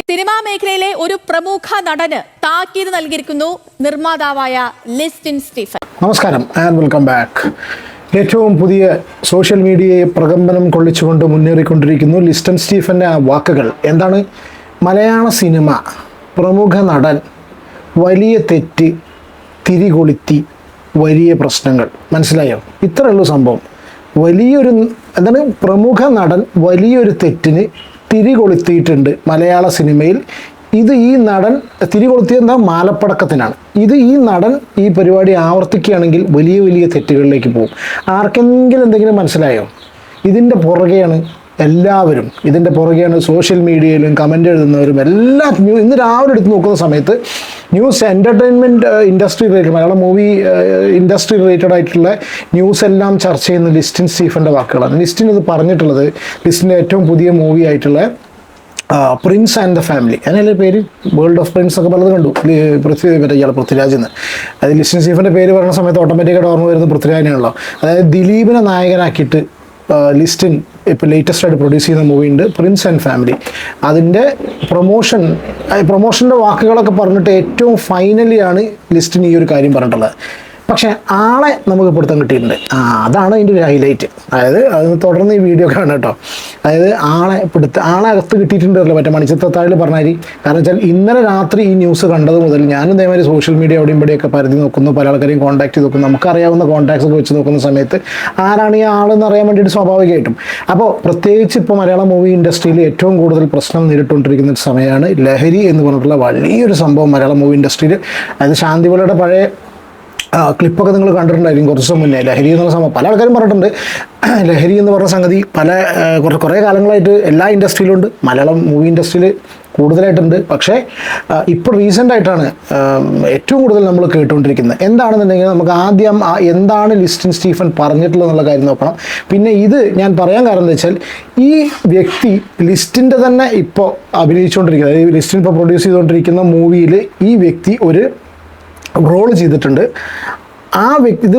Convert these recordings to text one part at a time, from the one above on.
Cinema മേഖലയിലെ ഒരു പ്രമുഖ നടന് താക്കീത് നൽകിയിരിക്കുന്നു നിർമ്മാതാവായ ലിസ്റ്റിൻ സ്റ്റീഫൻ. നമസ്കാരം ആൻഡ് വെൽക്കം ബാക്ക് ഏറ്റവും പുതിയ സോഷ്യൽ മീഡിയയെ പ്രകമ്പനം കൊള്ളിച്ചുകൊണ്ട് മുന്നേറിക്കൊണ്ടിരിക്കുന്നു ലിസ്റ്റൻ സ്റ്റീഫന്റെ ആ വാക്കുകൾ. എന്താണ്? മലയാള സിനിമ പ്രമുഖ നടൻ വലിയ തെറ്റ് തിരികൊളുത്തി വലിയ പ്രശ്നങ്ങൾ. മനസ്സിലായോ? ഇത്രയുള്ളൂ സംഭവം. വലിയൊരു എന്താണ്? പ്രമുഖ നടൻ വലിയൊരു തെറ്റിന് തിരികൊളുത്തിയിട്ടുണ്ട് മലയാള സിനിമയിൽ. ഇത് ഈ നടൻ തിരികൊളുത്തിയെന്ന മാലപ്പടക്കത്തിനാണ്. ഇത് ഈ നടൻ ഈ പരിപാടി ആവർത്തിക്കുകയാണെങ്കിൽ വലിയ വലിയ തെറ്റുകളിലേക്ക് പോകും. ആർക്കെങ്കിലും എന്തെങ്കിലും മനസ്സിലായോ? ഇതിന്റെ പുറകെയാണ് എല്ലാവരും ഇതിന്റെ പുറകെയാണ് സോഷ്യൽ മീഡിയയിലും കമന്റ് എഴുതുന്നവരും എല്ലാ ന്യൂ ഇന്ന് രാവിലെ എടുത്ത് നോക്കുന്ന സമയത്ത് news entertainment industry related Malayalam movie industry related ആയിട്ടുള്ള ന്യൂസ് എല്ലാം ചർച്ച ചെയ്യുന്ന ലിസ്റ്റിൻ സ്റ്റീഫന്റെ വാക്കുകളാണ്. ലിസ്റ്റിൻ ഇത് പറഞ്ഞിട്ടുള്ളത് ലിസ്റ്റിന്റെ ഏറ്റവും പുതിയ മൂവി ആയിട്ടുള്ള പ്രിൻസ് ആൻഡ് ദ ഫാമിലി അതിനല്ലേ പേര്? വേൾഡ് ഓഫ് പ്രിൻസ് ഒക്കെ പലത് കണ്ടു. പൃഥ്വി മറ്റേ ഇയാൾ പൃഥ്വിരാജ് എന്ന്. അത് ലിസ്റ്റിൻ സീഫിന്റെ പേര് പറയുന്ന സമയത്ത് ഓട്ടോമാറ്റിക്കായിട്ട് ഓർമ്മ വരുന്നത് പൃഥ്വിരാജിനാണല്ലോ അതായത് ദിലീപിനെ നായകനാക്കിയിട്ട് ലിസ്റ്റിൻ ഇപ്പോൾ ലേറ്റസ്റ്റ് ആയിട്ട് പ്രൊഡ്യൂസ് ചെയ്യുന്ന മൂവി ഉണ്ട് പ്രിൻസ് ആൻഡ് ഫാമിലി അതിന്റെ പ്രൊമോഷൻ പ്രൊമോഷന്റെ വാക്കുകളൊക്കെ പറഞ്ഞിട്ട് ഏറ്റവും ഫൈനലിയാണ് ലിസ്റ്റിന് ഈ ഒരു കാര്യം പറഞ്ഞിട്ടുള്ളത്. പക്ഷേ ആളെ നമുക്ക് പിടുത്തം കിട്ടിയിട്ടുണ്ട്. ആ അതാണ് അതിന്റെ ഒരു ഹൈലൈറ്റ് അതായത് അത് തുടർന്ന് ഈ വീഡിയോ കാണാം കേട്ടോ. അതായത് ആളെ പിടുത്ത ആളെ അകത്ത് കിട്ടിയിട്ടുണ്ടല്ലോ മറ്റേ മണിച്ചിത്രത്താഴിൽ പറഞ്ഞാൽ കാരണം വെച്ചാൽ ഇന്നലെ രാത്രി ഈ ന്യൂസ് കണ്ടത് മുതൽ ഞാനും ഇതേമാതിരി സോഷ്യൽ മീഡിയ അവിടെയും ഇവിടെയൊക്കെ പരിധി നോക്കുന്നു. പല ആൾക്കാരെയും കോൺടാക്ട് ചെയ്ത് നോക്കുന്നു. നമുക്കറിയാവുന്ന കോൺടാക്ട്സ് ഒക്കെ വെച്ച് നോക്കുന്ന സമയത്ത് ആരാണ് ഈ ആളെന്ന് അറിയാൻ വേണ്ടിയിട്ട് സ്വാഭാവികമായിട്ടും. അപ്പോൾ പ്രത്യേകിച്ച് ഇപ്പോൾ മലയാള മൂവി ഇൻഡസ്ട്രിയിൽ ഏറ്റവും കൂടുതൽ പ്രശ്നം നേരിട്ടുകൊണ്ടിരിക്കുന്ന ഒരു സമയമാണ് ലഹരി എന്ന് പറഞ്ഞിട്ടുള്ള വലിയൊരു സംഭവം മലയാള മൂവി ഇൻഡസ്ട്രിയിൽ അതായത് ശാന്തിവലയുടെ പഴയ ക്ലിപ്പൊക്കെ നിങ്ങൾ കണ്ടിട്ടുണ്ടായിരിക്കും കുറച്ച് ദിവസം മുന്നേ. ലഹരി എന്നുള്ള സംഭവം പല ആൾക്കാരും പറഞ്ഞിട്ടുണ്ട്. ലഹരി എന്ന് പറഞ്ഞ സംഗതി പല കുറച്ച് കുറേ കാലങ്ങളായിട്ട് എല്ലാ ഇൻഡസ്ട്രിയിലും ഉണ്ട്. മലയാളം മൂവി ഇൻഡസ്ട്രിയിൽ കൂടുതലായിട്ടുണ്ട്. പക്ഷേ ഇപ്പോൾ റീസെന്റ് ആയിട്ടാണ് ഏറ്റവും കൂടുതൽ നമ്മൾ കേട്ടുകൊണ്ടിരിക്കുന്നത്. എന്താണെന്നുണ്ടെങ്കിൽ നമുക്ക് ആദ്യം എന്താണ് ലിസ്റ്റിൻ സ്റ്റീഫൻ പറഞ്ഞിട്ടുള്ളത് എന്നുള്ള കാര്യം നോക്കണം. പിന്നെ ഇത് ഞാൻ പറയാൻ കാരണം എന്താ വെച്ചാൽ ഈ വ്യക്തി ലിസ്റ്റിന്റെ തന്നെ ഇപ്പോൾ അഭിനയിച്ചുകൊണ്ടിരിക്കുന്നത്. അതായത് ലിസ്റ്റിൻ ഇപ്പോൾ പ്രൊഡ്യൂസ് ചെയ്തുകൊണ്ടിരിക്കുന്ന മൂവിയിൽ ഈ വ്യക്തി ഒരു റോൾ ചെയ്തിട്ടുണ്ട്. ആ വ്യക്തി ഇത്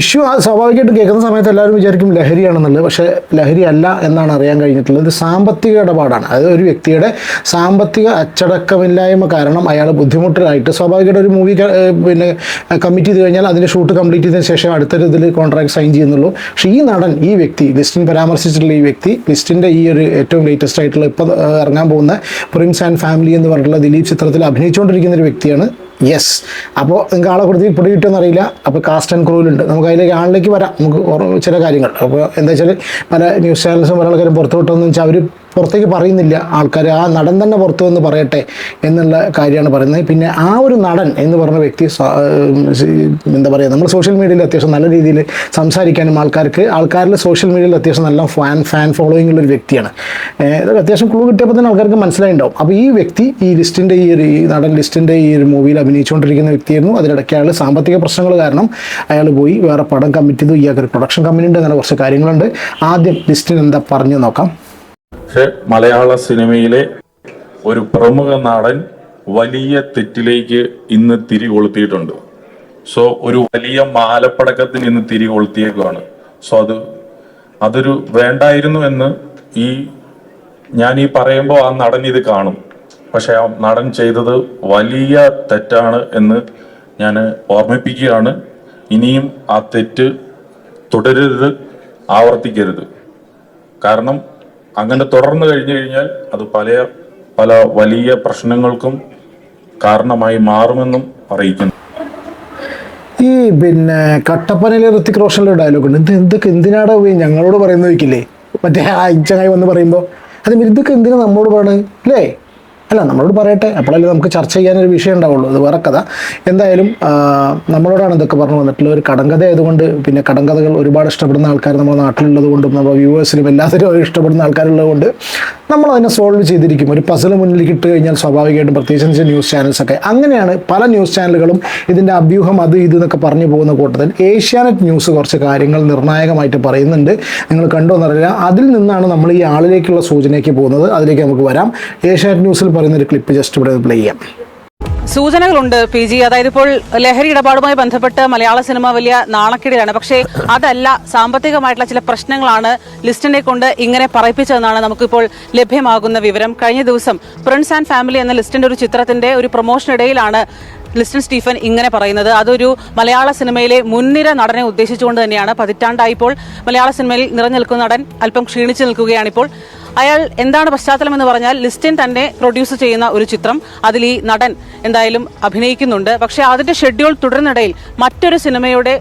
ഇഷ്യൂ ആ സ്വാഭാവികമായിട്ടും കേൾക്കുന്ന സമയത്ത് എല്ലാവരും വിചാരിക്കും ലഹരിയാണെന്നുള്ളത് പക്ഷേ ലഹരി അല്ല എന്നാണ് അറിയാൻ കഴിഞ്ഞിട്ടുള്ളത്. ഇത് സാമ്പത്തിക ഇടപാടാണ്. അതായത് ഒരു വ്യക്തിയുടെ സാമ്പത്തിക അച്ചടക്കമില്ലായ്മ കാരണം അയാൾ ബുദ്ധിമുട്ടിലായിട്ട് സ്വാഭാവികമായിട്ട് ഒരു മൂവി പിന്നെ കമ്മിറ്റ് ചെയ്ത് കഴിഞ്ഞാൽ അതിന്റെ ഷൂട്ട് കംപ്ലീറ്റ് ചെയ്തതിന് ശേഷം അടുത്തൊരു ഇതിൽ കോൺട്രാക്ട് സൈൻ ചെയ്യുന്നുള്ളൂ. പക്ഷേ ഈ നടൻ ഈ വ്യക്തി ലിസ്റ്റിൻ പരാമർശിച്ചിട്ടുള്ള ഈ വ്യക്തി ലിസ്റ്റിന്റെ ഈ ഒരു ഏറ്റവും ലേറ്റസ്റ്റ് ആയിട്ടുള്ള ഇപ്പോൾ ഇറങ്ങാൻ പോകുന്ന പ്രിൻസ് ആൻഡ് ഫാമിലി എന്ന് പറഞ്ഞിട്ടുള്ള ദിലീപ് ചിത്രത്തിൽ അഭിനയിച്ചുകൊണ്ടിരിക്കുന്ന ഒരു വ്യക്തിയാണ്. യെസ് അപ്പോൾ നിങ്ങൾക്ക് ആളെ കൊടുത്ത് പിടി കിട്ടുമെന്ന് അറിയില്ല അപ്പോൾ കാസ്റ്റ് ആൻഡ് ക്രൂലുണ്ട് നമുക്ക് അതിലേക്ക് ആളിലേക്ക് വരാം. നമുക്ക് ചില കാര്യങ്ങൾ. അപ്പോൾ എന്താ വെച്ചാൽ പല ന്യൂസ് ചാനൽസും പല ആൾക്കാരും പുറത്തു വിട്ടതെന്ന് വെച്ചാൽ അവർ പുറത്തേക്ക് പറയുന്നില്ല. ആൾക്കാർ ആ നടൻ തന്നെ പുറത്തു വന്ന് പറയട്ടെ എന്നുള്ള കാര്യമാണ് പറയുന്നത്. പിന്നെ ആ ഒരു നടൻ എന്ന് പറഞ്ഞ വ്യക്തി എന്താ പറയുക നമ്മൾ സോഷ്യൽ മീഡിയയിൽ അത്യാവശ്യം നല്ല രീതിയിൽ സംസാരിക്കാനും ആൾക്കാർക്ക് ആൾക്കാരിൽ സോഷ്യൽ മീഡിയയിൽ അത്യാവശ്യം നല്ല ഫാൻ ഫാൻ ഫോളോയിങ് ഉള്ള ഒരു വ്യക്തിയാണ്. അത്യാവശ്യം ക്ലൂ കിട്ടിയപ്പോൾ തന്നെ ആൾക്കാർക്ക് മനസ്സിലായിട്ടുണ്ടാവും അപ്പോൾ ഈ വ്യക്തി ഈ ലിസ്റ്റിന്റെ ഈ ഒരു ഈ നടൻ ലിസ്റ്റിന്റെ ഈ ഒരു മൂവിയിൽ അഭിനയിച്ചുകൊണ്ടിരിക്കുന്ന വ്യക്തിയായിരുന്നു. അതിനിടയ്ക്ക് അയാൾ സാമ്പത്തിക പ്രശ്നങ്ങൾ കാരണം അയാൾ പോയി വേറെ പടം കമ്മിറ്റ് ചെയ്തു. ഇയാൾക്ക് ഒരു പ്രൊഡക്ഷൻ കമ്പനി ഉണ്ട് അങ്ങനെ കുറച്ച് കാര്യങ്ങളുണ്ട്. ആദ്യം ലിസ്റ്റിന് എന്താ പറഞ്ഞു നോക്കാം. പക്ഷെ മലയാള സിനിമയിലെ ഒരു പ്രമുഖ നടൻ വലിയ തെറ്റിലേക്ക് ഇന്ന് തിരികൊളുത്തിയിട്ടുണ്ട്. സോ ഒരു വലിയ മാലപ്പടക്കത്തിന് ഇന്ന് തിരികൊളുത്തിയേക്കുവാണ്. സോ അത് അതൊരു വേണ്ടായിരുന്നു എന്ന് ഈ ഞാൻ ഈ പറയുമ്പോൾ ആ നടൻ ഇത് കാണും. പക്ഷെ ആ നടൻ ചെയ്തത് വലിയ തെറ്റാണ് എന്ന് ഞാൻ ഓർമ്മിപ്പിക്കുകയാണ്. ഇനിയും ആ തെറ്റ് തുടരരുത് ആവർത്തിക്കരുത്. കാരണം അങ്ങനെ തുടർന്നു കഴിഞ്ഞു കഴിഞ്ഞാൽ അത് പല പല വലിയ പ്രശ്നങ്ങൾക്കും കാരണമായി മാറുമെന്നും അറിയിക്കുന്നു. ഈ പിന്നെ കട്ടപ്പനയിലെ ഋത്തിക് റോഷനിലെ ഡയലോഗ് ഉണ്ട്. ഇത് എന്തൊക്കെ ഞങ്ങളോട് പറയുന്ന ചോദിക്കില്ലേ? മറ്റേ ആ ഇച്ചങ്ങായി വന്ന് പറയുമ്പോൾ അത് ഇതൊക്കെ എന്തിനാ നമ്മളോട് പറയണത് അല്ലേ അല്ല നമ്മളോട് പറയട്ടെ. അപ്പോഴല്ലേ നമുക്ക് ചർച്ച ചെയ്യാനൊരു വിഷയം ഉണ്ടാവുള്ളൂ. അത് വേറെ കഥ. എന്തായാലും നമ്മളോടാണ് ഇതൊക്കെ പറഞ്ഞു വന്നിട്ടുള്ള ഒരു കടങ്കഥ ആയതുകൊണ്ട് പിന്നെ കടങ്കഥകൾ ഒരുപാട് ഇഷ്ടപ്പെടുന്ന ആൾക്കാർ നമ്മുടെ നാട്ടിലുള്ളത് കൊണ്ടും നമ്മുടെ വ്യൂവേഴ്സിനും എല്ലാത്തിനും ഇഷ്ടപ്പെടുന്ന ആൾക്കാരുള്ളത് കൊണ്ട് നമ്മൾ അതിനെ സോൾവ് ചെയ്തിരിക്കും. ഒരു പസിൽ മുന്നിലേക്ക് കഴിഞ്ഞാൽ സ്വാഭാവികമായിട്ടും പ്രത്യേകിച്ച് ന്യൂസ് ചാനൽസൊക്കെ അങ്ങനെയാണ് പല ന്യൂസ് ചാനലുകളും ഇതിന്റെ അഭ്യൂഹം അത് ഇത് എന്നൊക്കെ പറഞ്ഞു പോകുന്ന കൂട്ടത്തിൽ ഏഷ്യാനെറ്റ് ന്യൂസ് കുറച്ച് കാര്യങ്ങൾ നിർണായകമായിട്ട് പറയുന്നുണ്ട്. നിങ്ങൾ കണ്ടോ എന്നറിയില്ല അതിൽ നിന്നാണ് നമ്മൾ ഈ ആളിലേക്കുള്ള സൂചനയ്ക്ക് പോകുന്നത്. അതിലേക്ക് നമുക്ക് വരാം. ഏഷ്യാനെറ്റ് ന്യൂസിൽ പറയുന്ന ഒരു ക്ലിപ്പ് ജസ്റ്റ് ഇവിടെ പ്ലേ ചെയ്യാം. സൂചനകളുണ്ട് പി ജി. അതായത് ഇപ്പോൾ ലഹരി ഇടപാടുമായി ബന്ധപ്പെട്ട് മലയാള സിനിമ വലിയ നാണക്കേടിലാണ്. പക്ഷേ അതല്ല സാമ്പത്തികമായിട്ടുള്ള ചില പ്രശ്നങ്ങളാണ് ലിസ്റ്റിനെ കൊണ്ട് ഇങ്ങനെ പറയിപ്പിച്ചതെന്നാണ് നമുക്കിപ്പോൾ ലഭ്യമാകുന്ന വിവരം. കഴിഞ്ഞ ദിവസം പ്രിൻസ് ആൻഡ് ഫാമിലി എന്ന ലിസ്റ്റിന്റെ ഒരു ചിത്രത്തിന്റെ ഒരു പ്രൊമോഷൻ ഇടയിലാണ് ലിസ്റ്റൻ സ്റ്റീഫൻ ഇങ്ങനെ പറയുന്നത്. അതൊരു മലയാള സിനിമയിലെ മുൻനിര നടനെ ഉദ്ദേശിച്ചുകൊണ്ട് തന്നെയാണ്. പതിറ്റാണ്ടായിപ്പോൾ മലയാള സിനിമയിൽ നിറഞ്ഞു നിൽക്കുന്ന നടൻ അല്പം ക്ഷീണിച്ചു നിൽക്കുകയാണിപ്പോൾ. അയാൾ എന്താണ് പശ്ചാത്തലം എന്ന് പറഞ്ഞാൽ ലിസ്റ്റിൻ തന്നെ പ്രൊഡ്യൂസ് ചെയ്യുന്ന ഒരു ചിത്രം. അതിൽ ഈ നടൻ എന്തായാലും അഭിനയിക്കുന്നുണ്ട്. പക്ഷേ അതിന്റെ ഷെഡ്യൂൾ തുടരുന്നിടയിൽ മറ്റൊരു സിനിമയുടെ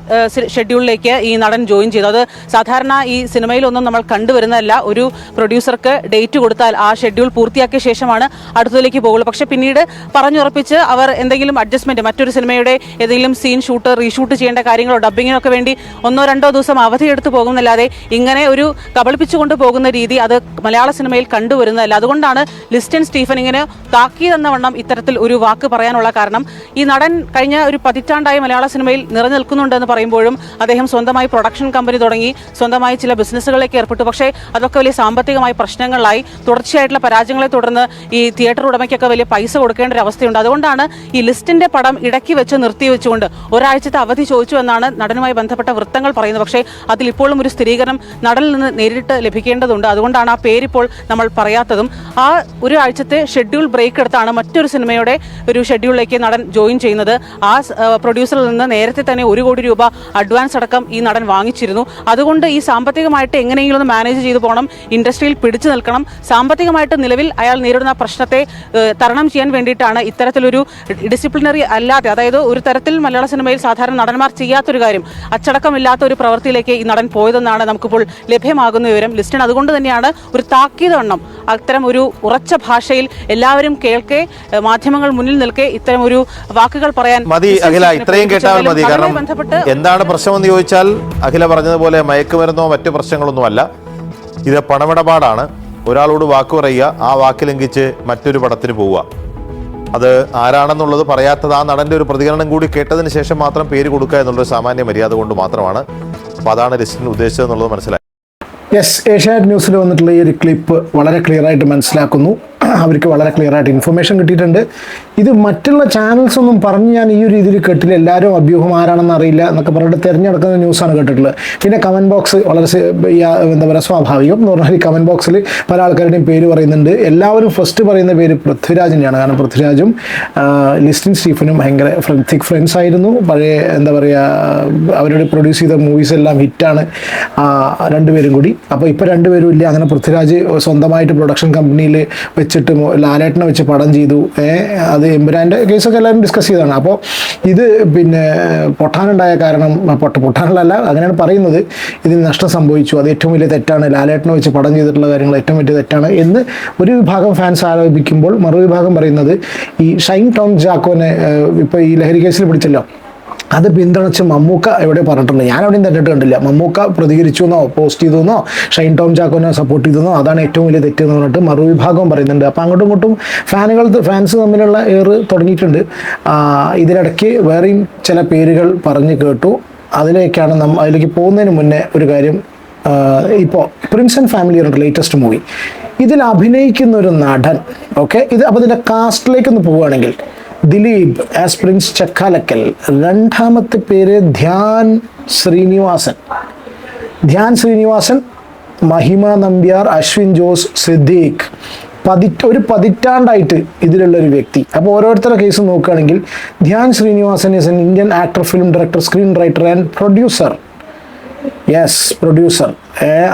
ഷെഡ്യൂളിലേക്ക് ഈ നടൻ ജോയിൻ ചെയ്തു. അത് സാധാരണ ഈ സിനിമയിലൊന്നും നമ്മൾ കണ്ടുവരുന്നതല്ല. ഒരു പ്രൊഡ്യൂസർക്ക് ഡേറ്റ് കൊടുത്താൽ ആ ഷെഡ്യൂൾ പൂർത്തിയാക്കിയ ശേഷമാണ് അടുത്തതിലേക്ക് പോകുള്ളൂ. പക്ഷേ പിന്നീട് പറഞ്ഞുറപ്പിച്ച് അവർ എന്തെങ്കിലും അഡ്ജസ്റ്റ്മെന്റ് മറ്റൊരു സിനിമയുടെ ഏതെങ്കിലും സീൻ ഷൂട്ട് റീഷൂട്ട് ചെയ്യേണ്ട കാര്യങ്ങളോ ഡബ്ബിങ്ങിനൊക്കെ വേണ്ടി ഒന്നോ രണ്ടോ ദിവസം അവധിയെടുത്ത് പോകുന്നല്ലാതെ ഇങ്ങനെ ഒരു കബളിപ്പിച്ചുകൊണ്ട് പോകുന്ന രീതി അത് മലയാള സിനിമയിൽ കണ്ടുവരുന്നതല്ല. അതുകൊണ്ടാണ് ലിസ്റ്റൻ സ്റ്റീഫൻ ഇങ്ങനെ താക്കീതെന്ന വണ്ണം ഇത്തരത്തിൽ ഒരു വാക്ക് പറയാനുള്ള കാരണം. ഈ നടൻ കഴിഞ്ഞ ഒരു പതിറ്റാണ്ടായി മലയാള സിനിമയിൽ നിലനിൽക്കുന്നുണ്ടെന്ന് പറയുമ്പോഴും അദ്ദേഹം സ്വന്തമായി പ്രൊഡക്ഷൻ കമ്പനി തുടങ്ങി സ്വന്തമായി ചില ബിസിനസ്സുകളിലേക്ക് ഏർപ്പെട്ടു. പക്ഷേ അതൊക്കെ വലിയ സാമ്പത്തികമായി പ്രശ്നങ്ങളായി തുടർച്ചയായിട്ടുള്ള പരാജയങ്ങളെ തുടർന്ന് ഈ തിയേറ്റർ ഉടമയ്ക്കൊക്കെ വലിയ പൈസ കൊടുക്കേണ്ട ഒരു അവസ്ഥയുണ്ട്. അതുകൊണ്ടാണ് ഈ ലിസ്റ്റിന്റെ പടം ഇടയ്ക്ക് വെച്ച് നിർത്തിവെച്ചുകൊണ്ട് ഒരാഴ്ചത്തെ അവധി ചോദിച്ചു എന്നാണ് നടനുമായി ബന്ധപ്പെട്ട വൃത്തങ്ങൾ പറയുന്നത്. പക്ഷേ അതിൽ ഇപ്പോഴും ഒരു സ്ഥിരീകരണം നടനിൽ നിന്ന് നേരിട്ട് ലഭിക്കേണ്ടതുണ്ട്. അതുകൊണ്ടാണ് ആ പേരിപ്പോൾ നമ്മൾ പറയാത്തതും ആ ഒരു ആഴ്ചത്തെ ഷെഡ്യൂൾ ബ്രേക്ക് എടുത്താണ് മറ്റൊരു സിനിമയുടെ ഒരു ഷെഡ്യൂളിലേക്ക് നടൻ ജോയിൻ ചെയ്യുന്നത്. ആ പ്രൊഡ്യൂസറിൽ നിന്ന് നേരത്തെ തന്നെ ഒരു കോടി രൂപ അഡ്വാൻസ് അടക്കം ഈ നടൻ വാങ്ങിച്ചിരുന്നു. അതുകൊണ്ട് ഈ സാമ്പത്തികമായിട്ട് എങ്ങനെയെങ്കിലും ഒന്ന് മാനേജ് ചെയ്തു പോകണം ഇൻഡസ്ട്രിയിൽ പിടിച്ചു നിൽക്കണം. സാമ്പത്തികമായിട്ട് നിലവിൽ അയാൾ നേരിടുന്ന പ്രശ്നത്തെ തരണം ചെയ്യാൻ വേണ്ടിയിട്ടാണ് ഇത്തരത്തിലൊരു ഡിസിപ്ലിനറി അല്ലാതെ അതായത് ഒരു തരത്തിൽ മലയാള സിനിമയിൽ സാധാരണ നടന്മാർ ചെയ്യാത്തൊരു കാര്യം അച്ചടക്കമില്ലാത്ത ഒരു പ്രവൃത്തിയിലേക്ക് ഈ നടൻ പോയതെന്നാണ് നമുക്കിപ്പോൾ ലഭ്യമാകുന്ന വിവരം. ലിസ്റ്റിന് അതുകൊണ്ട് തന്നെയാണ് ഒരു താക്കീതവണ്ണം അത്തരം ഒരു ഉറച്ച ഭാഷയിൽ എല്ലാവരും കേൾക്കെ മാധ്യമങ്ങൾ മുന്നിൽ നിൽക്കെ ഇത്തരം ഒരു വാക്കുകൾ പറയാൻ മതി അഖില ഇത്രയും കേട്ടാൽ മതി. കാരണം എന്താണ് പ്രശ്നമെന്ന് ചോദിച്ചാൽ അഖില പറഞ്ഞതുപോലെ മയക്കുമരുന്നോ മറ്റു പ്രശ്നങ്ങളൊന്നുമല്ല. ഇത് പണമിടപാടാണ്. ഒരാളോട് വാക്ക് പറയുക ആ വാക്ക് ലംഘിച്ച് മറ്റൊരു പടത്തിന് പോവുക. അത് ആരാണെന്നുള്ളത് പറയാത്തത് ആ നടന്റെ ഒരു പ്രതികരണം കൂടി കേട്ടതിന് ശേഷം മാത്രം പേര് കൊടുക്കുക എന്നുള്ളൊരു സാമാന്യ മര്യാദ കൊണ്ട് മാത്രമാണ്. അപ്പോൾ അതാണ് ലിസ്റ്റിന് ഉദ്ദേശിച്ചത് എന്നുള്ളത് മനസ്സിലായി. യെസ് ഏഷ്യാനെറ്റ് ന്യൂസിൽ വന്നിട്ടുള്ള ഈ ഒരു ക്ലിപ്പ് വളരെ ക്ലിയറായിട്ട് മനസ്സിലാക്കുന്നു. അവർക്ക് വളരെ ക്ലിയർ ആയിട്ട് ഇൻഫർമേഷൻ കിട്ടിയിട്ടുണ്ട്. ഇത് മറ്റുള്ള ചാനൽസ് ഒന്നും പറഞ്ഞ് ഞാൻ ഈ ഒരു രീതിയിൽ കേട്ടില്ല. എല്ലാവരും അഭ്യൂഹം ആരാണെന്ന് അറിയില്ല എന്നൊക്കെ പറഞ്ഞിട്ട് തിരഞ്ഞെടുക്കുന്ന ന്യൂസാണ് കേട്ടിട്ടുള്ളത്. പിന്നെ കമന്റ് ബോക്സ് വളരെ എന്താ പറയുക സ്വാഭാവികം എന്ന് പറഞ്ഞാൽ ഈ കമന്റ് ബോക്സിൽ പല ആൾക്കാരുടെയും പേര് പറയുന്നുണ്ട്. എല്ലാവരും ഫസ്റ്റ് പറയുന്ന പേര് പൃഥ്വിരാജിന്റെയാണ്. കാരണം പൃഥ്വിരാജും ലിസ്റ്റിൻ സ്റ്റീഫനും ഭയങ്കര തിക് ഫ്രണ്ട്സ് ആയിരുന്നു. പഴയ എന്താ പറയുക അവരുടെ പ്രൊഡ്യൂസ് ചെയ്ത മൂവീസ് എല്ലാം ഹിറ്റാണ് രണ്ടുപേരും കൂടി. അപ്പോൾ ഇപ്പോൾ രണ്ടുപേരും ഇല്ല. അങ്ങനെ പൃഥ്വിരാജ് സ്വന്തമായിട്ട് പ്രൊഡക്ഷൻ കമ്പനിയിൽ വെച്ചിട്ട് ലാലേട്ടനെ വെച്ച് പടം ചെയ്തു. അത് എമ്പുരാന്റെ കേസൊക്കെ എല്ലാവരും ഡിസ്കസ് ചെയ്തതാണ്. അപ്പോൾ ഇത് പിന്നെ പൊട്ടാനുണ്ടായ കാരണം പൊട്ട പൊട്ടാനുള്ളതല്ല അങ്ങനെയാണ് പറയുന്നത്. ഇതിന് നഷ്ടം സംഭവിച്ചു. അത് ഏറ്റവും വലിയ തെറ്റാണ്. ലാലേട്ടനെ വെച്ച് പടം ചെയ്തിട്ടുള്ള കാര്യങ്ങൾ ഏറ്റവും വലിയ തെറ്റാണ് എന്ന് ഒരു വിഭാഗം ഫാൻസ് ആരോപിക്കുമ്പോൾ മറുവിഭാഗം പറയുന്നത് ഈ ഷൈൻ ടോം ജാക്കോനെ ഇപ്പോൾ ഈ ലഹരി കേസിൽ പിടിച്ചല്ലോ. അത് പിന്തുണച്ച് മമ്മൂക്ക എവിടെ പറഞ്ഞിട്ടുണ്ട്? ഞാൻ എവിടെയും തെറ്റിട്ട് കണ്ടില്ല. മമ്മൂക്ക പ്രതികരിച്ചു എന്നോ പോസ്റ്റ് ചെയ്തു എന്നോ ഷൈൻ ടോം ചാക്കോനെ സപ്പോർട്ട് ചെയ്തെന്നോ അതാണ് ഏറ്റവും വലിയ തെറ്റെന്ന് പറഞ്ഞിട്ട് മറുവിഭാഗവും പറയുന്നുണ്ട്. അപ്പോൾ അങ്ങോട്ടും ഇങ്ങോട്ടും ഫാനുകൾ ഫാൻസ് തമ്മിലുള്ള ഏറ് തുടങ്ങിയിട്ടുണ്ട്. ഇതിനിടയ്ക്ക് വേറെയും ചില പേരുകൾ പറഞ്ഞു കേട്ടു. അതിലേക്കാണ് നമ്മൾ അതിലേക്ക് പോകുന്നതിന് മുന്നേ ഒരു കാര്യം ഇപ്പോൾ പ്രിൻസ് ആൻഡ് ഫാമിലി ആണ് ലേറ്റസ്റ്റ് മൂവി ഇതിൽ അഭിനയിക്കുന്ന ഒരു നടൻ ഓക്കെ ഇത് അപ്പോൾ ഇതിന്റെ കാസ്റ്റിലേക്ക് ഒന്ന് പോവുകയാണെങ്കിൽ ദിലീപ് ആസ് പ്രിൻസ് ചക്കാലക്കൽ. രണ്ടാമത്തെ പേര് ധ്യാൻ ശ്രീനിവാസൻ. ധ്യാൻ ശ്രീനിവാസൻ മഹിമ നമ്പ്യാർ അശ്വിൻ ജോസ് സിദ്ദീഖ്. പതി ഒരു പതിറ്റാണ്ടായിട്ട് ഇതിലുള്ള ഒരു വ്യക്തി. അപ്പോൾ ഓരോരുത്തരുടെ കേസ് നോക്കുകയാണെങ്കിൽ Dhyan Sreenivasan is an Indian actor film director screen writer and producer yes producer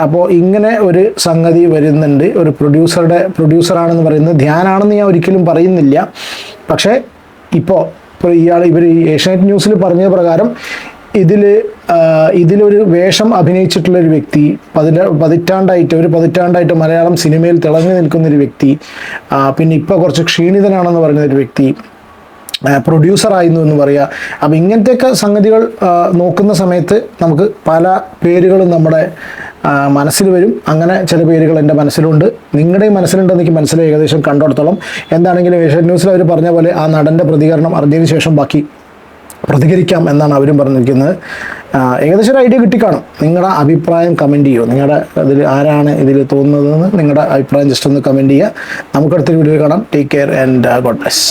അപ്പോൾ ഇങ്ങനെ ഒരു സംഗതി വരുന്നുണ്ട്. ഒരു പ്രൊഡ്യൂസറുടെ പ്രൊഡ്യൂസറാണെന്ന് പറയുന്നത് ധ്യാനാണെന്ന് ഞാൻ ഒരിക്കലും പറയുന്നില്ല. പക്ഷേ ഇപ്പോൾ ഇപ്പോൾ ഇയാൾ ഇവർ ഏഷ്യാനെറ്റ് ന്യൂസിൽ പറഞ്ഞ പ്രകാരം ഇതിൽ ഇതിലൊരു വേഷം അഭിനയിച്ചിട്ടുള്ള ഒരു വ്യക്തി പതിന പതിറ്റാണ്ടായിട്ട് ഒരു പതിറ്റാണ്ടായിട്ട് മലയാളം സിനിമയിൽ തിളങ്ങി നിൽക്കുന്ന ഒരു വ്യക്തി പിന്നെ ഇപ്പോൾ കുറച്ച് ക്ഷീണിതനാണെന്ന് പറയുന്ന ഒരു വ്യക്തി പ്രൊഡ്യൂസറായിരുന്നു എന്ന് പറയുക അപ്പം ഇങ്ങനത്തെയൊക്കെ സംഗതികൾ നോക്കുന്ന സമയത്ത് നമുക്ക് പല പേരുകളും നമ്മുടെ മനസ്സിൽ വരും. അങ്ങനെ ചില പേരുകൾ എന്റെ മനസ്സിലുണ്ട്. നിങ്ങളുടെയും മനസ്സിലുണ്ടെന്ന് എനിക്ക് മനസ്സിലായി. ഏകദേശം കണ്ടിടത്തോളം. എന്താണെങ്കിലും ഏഷ്യൻ ന്യൂസിൽ അവർ പറഞ്ഞ പോലെ ആ നടന്റെ പ്രതികരണം അറിഞ്ഞതിന് ശേഷം ബാക്കി പ്രതികരിക്കാം എന്നാണ് അവരും പറഞ്ഞിരിക്കുന്നത്. ഏകദേശം ഒരു ഐഡിയ കിട്ടിക്കാണും. നിങ്ങളുടെ അഭിപ്രായം കമന്റ് ചെയ്യുമോ നിങ്ങളുടെ ഇതിൽ ആരാണ് ഇതിൽ തോന്നുന്നതെന്ന് നിങ്ങളുടെ അഭിപ്രായം ജസ്റ്റ് ഒന്ന് കമന്റ് ചെയ്യുക. നമുക്കടുത്തൊരു വീഡിയോ കാണാം. Take care and God bless